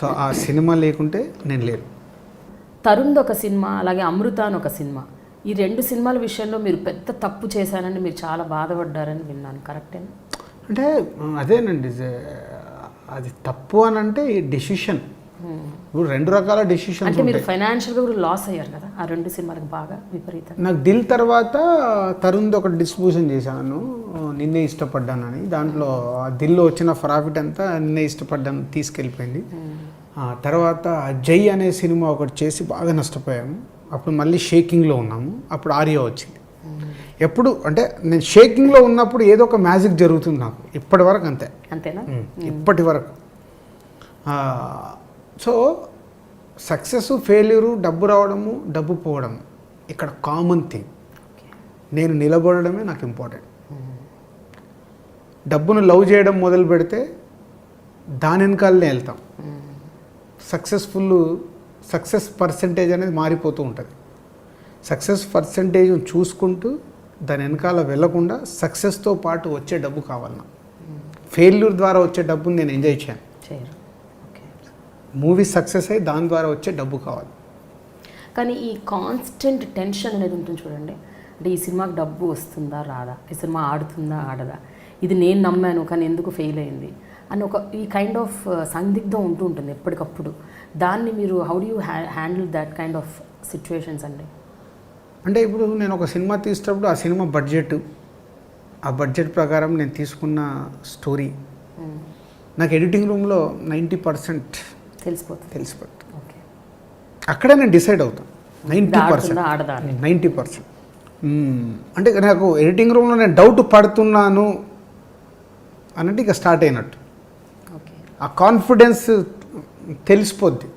So ఆ cinema లేకుంటే నేను లేను. తరుణ్ ఒక సినిమా అలాగే అమృత అని ఒక సినిమా. ఈ రెండు సినిమాల విషయంలో మీరు పెద్ద తప్పు చేశానని మీరు చాలా బాధపడ్డారని విన్నాను. కరెక్టేనా అంటే అదేనండి అది తప్పు అని అంటే ఈ డెసిషన్ ఇప్పుడు రెండు రకాల డెసిషన్స్ అంటే మీరు ఫైనాన్షియల్గా కూడా లాస్ అయ్యారు కదా ఆ రెండు సినిమాలకు బాగా విపరీతంగా. నాకు దిల్ తర్వాత తరుణ్ది ఒక డిస్ట్రిబ్యూషన్ చేశాను నిన్నే ఇష్టపడ్డానని. దాంట్లో దిల్లో వచ్చిన ప్రాఫిట్ అంతా నిన్నే ఇష్టపడ్డాను తీసుకెళ్ళిపోయింది. ఆ తర్వాత జై అనే సినిమా ఒకటి చేసి బాగా నష్టపోయాము. అప్పుడు మళ్ళీ షేకింగ్లో ఉన్నాము. అప్పుడు ఆర్యా వచ్చింది. ఎప్పుడు అంటే నేను షేకింగ్లో ఉన్నప్పుడు ఏదో ఒక మ్యాజిక్ జరుగుతుంది నాకు. ఇప్పటి వరకు అంతే. అంతేనా? ఇప్పటి వరకు. సో సక్సెస్ ఫెయిల్యూరు డబ్బు రావడము డబ్బు పోవడం ఇక్కడ కామన్ థింగ్. నేను నిలబడడమే నాకు ఇంపార్టెంట్. డబ్బును లవ్ చేయడం మొదలు పెడితే దాని వెనకాలనే వెళ్తాం. సక్సెస్ఫుల్ సక్సెస్ పర్సంటేజ్ అనేది మారిపోతూ ఉంటుంది. సక్సెస్ పర్సంటేజ్ చూసుకుంటూ దాని వెనకాల వెళ్ళకుండా సక్సెస్తో పాటు వచ్చే డబ్బు కావాలి నాకు ఫెయిల్యూర్ ద్వారా వచ్చే డబ్బుని నేను ఎంజాయ్ చేయను. మూవీ సక్సెస్ అయ్యి దాని ద్వారా వచ్చే డబ్బు కావాలి. కానీ ఈ కాన్స్టెంట్ టెన్షన్ అనేది ఉంటుంది చూడండి. అంటే ఈ సినిమాకి డబ్బు వస్తుందా రాదా? ఈ సినిమా ఆడుతుందా ఆడదా? ఇది నేను నమ్మాను కానీ ఎందుకు ఫెయిల్ అయింది? అని ఒక ఈ కైండ్ ఆఫ్ సందిగ్ధం ఉంటూ ఉంటుంది ఎప్పటికప్పుడు. దాన్ని మీరు how do you handle that kind of situations అండి? అంటే ఇప్పుడు నేను ఒక సినిమా తీసేటప్పుడు ఆ సినిమా బడ్జెట్ ఆ బడ్జెట్ ప్రకారం నేను తీసుకున్న స్టోరీ నాకు ఎడిటింగ్ రూమ్లో నైంటీ పర్సెంట్ తెలిసిపోతుంది. తెలిసిపోతుంది. ఓకే అక్కడే నేను డిసైడ్ అవుతాను నైంటీ పర్సెంట్ నైంటీ పర్సెంట్ అంటే నాకు ఎడిటింగ్ రూమ్లో నేను డౌట్ పడుతున్నాను అన్నట్టు ఇక స్టార్ట్ అయినట్టు. ఆ కాన్ఫిడెన్స్ తెలిసిపోద్ది.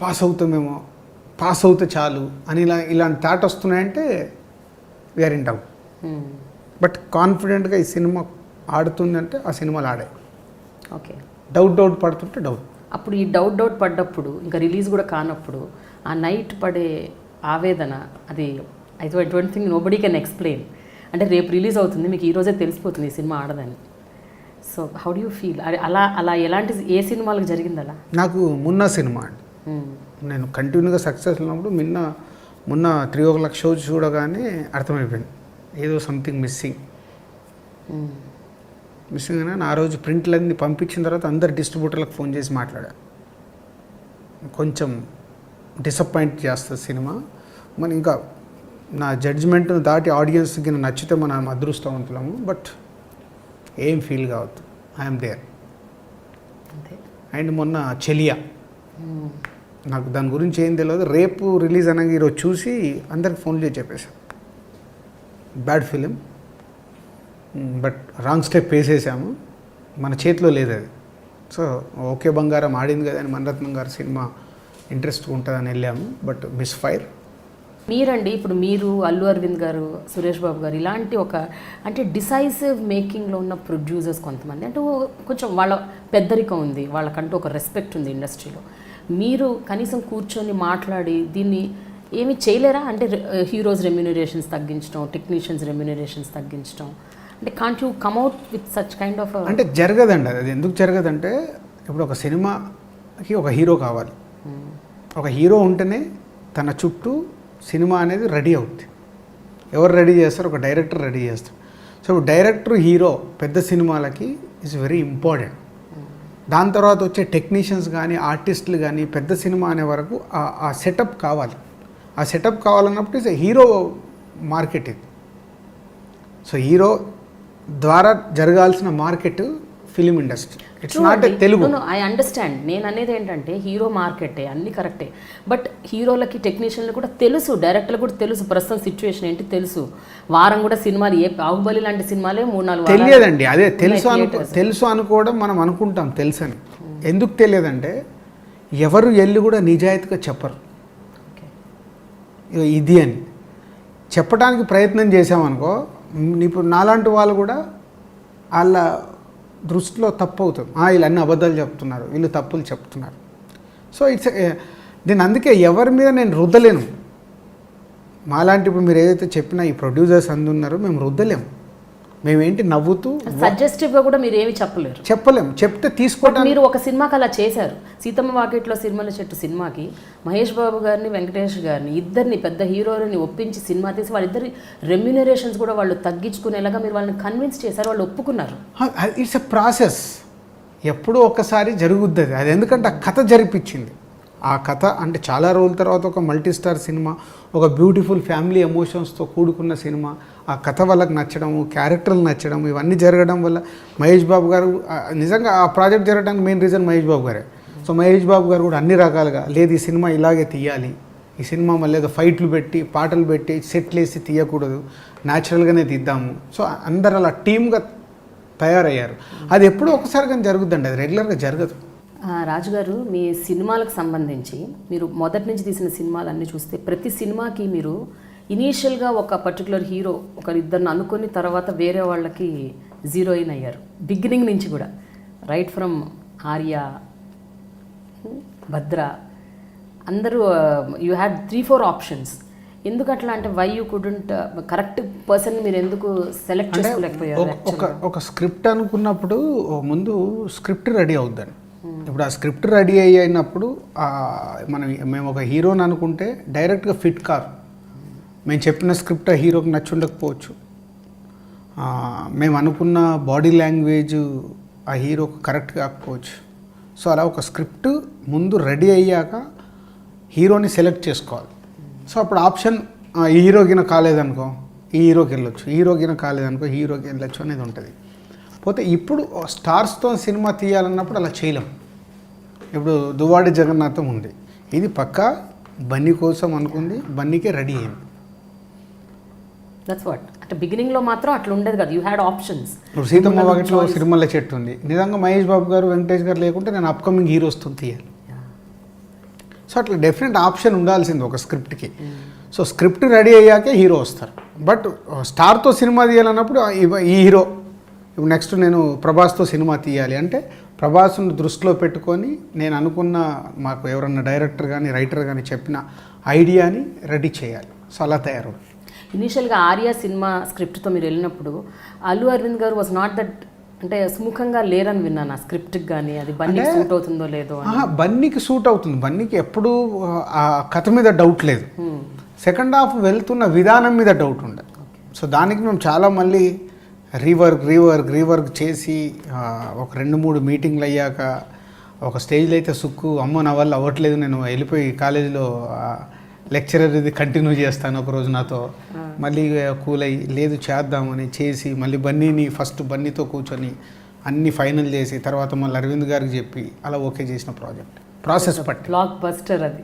పాస్ అవుతామేమో పాస్ అవుతే చాలు అని ఇలా ఇలాంటి థాట్ వస్తున్నాయంటే వీఆర్ ఇన్ డౌట్ బట్ కాన్ఫిడెంట్గా ఈ సినిమా ఆడుతుందంటే ఆ సినిమాలు ఆడాయి ఓకే. డౌట్ డౌట్ పడుతుంటే డౌట్ అప్పుడు ఈ డౌట్ డౌట్ పడ్డప్పుడు ఇంకా రిలీజ్ కూడా కానప్పుడు ఆ నైట్ పడే ఆవేదన అది అయితే ఎటువంటి థింగ్ నోబడీ కెన్ ఎక్స్ప్లెయిన్ అంటే రేపు రిలీజ్ అవుతుంది మీకు ఈ రోజే తెలిసిపోతుంది ఈ cinema ఆడదని. So how do you feel అలా అలా ఎలాంటి ఏ సినిమాలకు జరిగింది అలా నాకు మున్న సినిమా అండి. మ్మ్. నేను కంటిన్యూగా సక్సెస్ ఉన్నప్పుడు నిన్న మొన్న త్రీ ఓ క్లాక్ షో చూడగానే అర్థమైపోయింది. ఏదో సంథింగ్ మిస్సింగ్. మిస్సింగ్ అని ఆ రోజు ప్రింట్లన్నీ పంపించిన తర్వాత అందరు డిస్ట్రిబ్యూటర్లకు ఫోన్ చేసి మాట్లాడా. కొంచెం డిసప్పాయింట్ చేస్తుంది సినిమా. మన ఇంకా నా జడ్జిమెంట్ను దాటి ఆడియన్స్కి నచ్చితే మనం అదృష్టవంతులము. బట్ ఏం ఫీల్ కావద్దు. I'm there. అండ్ మొన్న చెలియా. నాకు దాని గురించి ఏం తెలియదు రేపు రిలీజ్ అనగా ఈరోజు చూసి అందరికి ఫోన్ చేసి చెప్పేశాను bad film but wrong step వేసేసాము. మన చేతిలో లేదు అది. సో ఓకే బంగారం ఆడింది కదా అని మణరత్నం గారి సినిమా ఇంట్రెస్ట్ ఉంటుందని వెళ్ళాము. But misfire. మీరండి ఇప్పుడు మీరు అల్లు అరవింద్ గారు సురేష్ బాబు గారు ఇలాంటి ఒక అంటే డిసైసివ్ మేకింగ్లో ఉన్న ప్రొడ్యూసర్స్ కొంతమంది. అంటే కొంచెం వాళ్ళ పెద్దరికం ఉంది వాళ్ళకంటూ ఒక రెస్పెక్ట్ ఉంది ఇండస్ట్రీలో. మీరు కనీసం కూర్చొని మాట్లాడి దీన్ని ఏమి చేయలేరా? అంటే హీరోస్ రెమ్యూనరేషన్స్ తగ్గించడం టెక్నీషియన్స్ రెమ్యూనరేషన్స్ తగ్గించడం. అంటే can't you come at with such kind of అంటే జరగదండి అది. ఎందుకు జరగదంటే ఇప్పుడు ఒక సినిమాకి ఒక హీరో కావాలి. ఒక హీరో ఉంటేనే తన చుట్టూ సినిమా అనేది రెడీ అవుద్ది. ఎవరు రెడీ చేస్తారు ఒక డైరెక్టర్ రెడీ చేస్తారు సో డైరెక్టర్ హీరో పెద్ద సినిమాలకి ఇస్ వెరీ ఇంపార్టెంట్ దాని తర్వాత వచ్చే టెక్నీషియన్స్ కానీ ఆర్టిస్టులు కానీ పెద్ద సినిమా అనే వరకు ఆ- ఆ సెటప్ కావాలి. ఆ సెటప్ కావాలన్నప్పుడు ఇస్ హీరో మార్కెట్ ఇది. సో హీరో ద్వారా జరగాల్సిన market film industry it's not Telugu I understand నేను అనేది ఏంటంటే హీరో మార్కెటే అన్ని కరెక్టే బట్ హీరోలకి టెక్నీషియన్లు కూడా తెలుసు డైరెక్టర్లు కూడా తెలుసు ప్రస్తుతం సిచ్యువేషన్ ఏంటి తెలుసు. వారం కూడా సినిమాలు ఏ బాహుబలి లాంటి సినిమాలే మూడు నాలుగు తెలియదండి. అదే తెలుసు అనుకో. తెలుసు అనుకోవడం మనం అనుకుంటాం తెలుసని. ఎందుకు తెలియదంటే ఎవరు వెళ్ళి కూడా నిజాయితీగా చెప్పరు. ఇది అని. చెప్పడానికి ప్రయత్నం చేసామనుకో ఇప్పుడు నాలాంటి వాళ్ళు కూడా వాళ్ళ దృష్టిలో తప్పు అవుతుంది "ఆ, వీళ్ళు అన్ని అబద్ధాలు చెప్తున్నారు. వీళ్ళు తప్పులు చెప్తున్నారు. సో ఇట్స్ నేను అందుకే ఎవరి మీద నేను రుద్దలేను. మాలాంటి ఇప్పుడు మీరు ఏదైతే చెప్పినా ఈ ప్రొడ్యూసర్స్ అందున్నారో మేము రుద్దలేము. మేమేంటి నవ్వుతూ సజెస్టివ్గా కూడా మీరు ఏమి చెప్పలేరు. చెప్పలేం. చెప్తే బట్ తీసుకోవడానికి మీరు ఒక సినిమాకి అలా చేశారు. సీతమ్మ వాకిట్లో సినిమాల చెట్టు సినిమాకి మహేష్ బాబు గారిని వెంకటేష్ గారిని ఇద్దరిని పెద్ద హీరోలని ఒప్పించి సినిమా తీసి వాళ్ళిద్దరి రెమ్యునరేషన్స్ కూడా వాళ్ళు తగ్గించుకునేలాగా మీరు వాళ్ళని కన్విన్స్ చేశారు వాళ్ళు ఒప్పుకున్నారు. It's a process. ఎప్పుడో ఒక్కసారి జరుగుద్ది అది. అది ఎందుకంటే ఆ కథ జరిపించింది. ఆ కథ అంటే చాలా రోజుల తర్వాత ఒక మల్టీ స్టార్ సినిమా ఒక బ్యూటిఫుల్ ఫ్యామిలీ ఎమోషన్స్తో కూడుకున్న సినిమా ఆ కథ వాళ్ళకి నచ్చడము క్యారెక్టర్లు నచ్చడం ఇవన్నీ జరగడం వల్ల మహేష్ బాబు గారు నిజంగా ఆ ప్రాజెక్ట్ జరగడానికి మెయిన్ రీజన్ మహేష్ బాబు గారే. సో మహేష్ బాబు గారు కూడా అన్ని రకాలుగా లేదు ఈ సినిమా ఇలాగే తీయాలి ఈ సినిమా మళ్ళీ ఏదో ఫైట్లు పెట్టి పాటలు పెట్టి సెట్లు వేసి తీయకూడదు న్యాచురల్గానే తీద్దాము. సో అందరు అలా టీమ్గా తయారయ్యారు. అది ఎప్పుడో ఒకసారి కానీ జరుగుద్దండి అది రెగ్యులర్గా జరగదు. ఆ, రాజు గారు మీ సినిమాలకు సంబంధించి మీరు మొదటి నుంచి తీసిన సినిమాలన్నీ చూస్తే ప్రతి సినిమాకి మీరు ఇనీషియల్గా ఒక పర్టికులర్ హీరో ఒక ఇద్దరిని అనుకుని తర్వాత వేరే వాళ్ళకి జీరోయిన్ అయ్యారు. బిగినింగ్ నుంచి కూడా. Right from Arya Bhadra. అందరూ you had three four options. ఎందుకు అట్లా అంటే why you couldn't correct person మీరు ఎందుకు సెలెక్ట్ చేసుకోలేకపోయారు ఒక- ఒక స్క్రిప్ట్ అనుకున్నప్పుడు ముందు స్క్రిప్ట్ రెడీ అవుద్దండి. ఇప్పుడు ఆ స్క్రిప్ట్ రెడీ అయినప్పుడు మనం మేము ఒక హీరోని అనుకుంటే డైరెక్ట్గా ఫిట్ కారు మేము చెప్పిన స్క్రిప్ట్ ఆ హీరోకి నచ్చి ఉండకపోవచ్చు మేము అనుకున్న బాడీ లాంగ్వేజ్ ఆ హీరోకి కరెక్ట్ కాకపోవచ్చు. సో అలా ఒక స్క్రిప్ట్ ముందు రెడీ అయ్యాక హీరోని సెలెక్ట్ చేసుకోవాలి. సో అప్పుడు ఆప్షన్ ఈ హీరోకిన కాలేదనుకో ఈ హీరోకి వెళ్ళొచ్చు హీరోకిన కాలేదనుకో హీరోకి వెళ్ళొచ్చు అనేది ఉంటుంది. పోతే ఇప్పుడు స్టార్స్తో సినిమా తీయాలన్నప్పుడు అలా చేయలేం. ఇప్పుడు దువాడి జగన్నాథం ఉంది. ఇది పక్కా బన్నీ కోసం అనుకుంది బన్నీకే రెడీ అయింది. దట్స్ వాట్ అంటే బిగినింగ్లో మాత్రం అట్లా ఉండేది కదా. యూ హ్యాడ్ ఆప్షన్స్ ఇప్పుడు సీతమ్మ వాకిట్లో సిరిమల్ల చెట్టు ఉంది. నిజంగా మహేష్ బాబు గారు వెంకటేష్ గారు లేకుంటే నేను అప్కమింగ్ హీరోస్తో తీయాలి. సో అట్లా డెఫినెట్ ఆప్షన్ ఉండాల్సింది ఒక స్క్రిప్ట్కి సో స్క్రిప్ట్ రెడీ అయ్యాకే హీరో వస్తారు. బట్ స్టార్తో సినిమా తీయాలన్నప్పుడు ఈ హీరో నెక్స్ట్ నేను ప్రభాస్తో సినిమా తీయాలి అంటే ప్రభాస్ను దృష్టిలో పెట్టుకొని నేను అనుకున్న మాకు ఎవరన్నా డైరెక్టర్ కానీ రైటర్ కానీ చెప్పిన ఐడియాని రెడీ చేయాలి. సో అలా తయారు ఇనీషియల్గా ఆర్య సినిమా స్క్రిప్ట్తో మీరు వెళ్ళినప్పుడు అల్లు అరవింద్ గారు వాజ్ నాట్ దట్ అంటే సుముఖంగా లేరని విన్నాను ఆ స్క్రిప్ట్కి కానీ అది బండి సూట్ అవుతుందో లేదో బన్నీకి సూట్ అవుతుంది. బన్నీకి ఎప్పుడూ ఆ కథ మీద డౌట్ లేదు. Hmm. సెకండ్ హాఫ్ వెళ్తున్న విధానం మీద డౌట్ ఉండే. సో దానికి మేము చాలా మళ్ళీ రీవర్క్ రీవర్క్ రీవర్క్ చేసి ఒక రెండు మూడు మీటింగ్లు అయ్యాక ఒక స్టేజ్లో అయితే సుక్కు అమ్మో నా వల్ల అవ్వట్లేదు నేను వెళ్ళిపోయి కాలేజీలో లెక్చరర్ ఇది కంటిన్యూ చేస్తాను ఒకరోజు నాతో. మళ్ళీ కూల్ అయ్యి లేదు చేద్దామని చేసి మళ్ళీ బన్నీని ఫస్ట్ బన్నీతో కూర్చొని అన్ని ఫైనల్ చేసి తర్వాత మళ్ళీ అరవింద్ గారికి చెప్పి అలా ఓకే చేసిన ప్రాజెక్ట్. ప్రాసెస్ పట్టి బ్లాక్ బస్టర్ అది.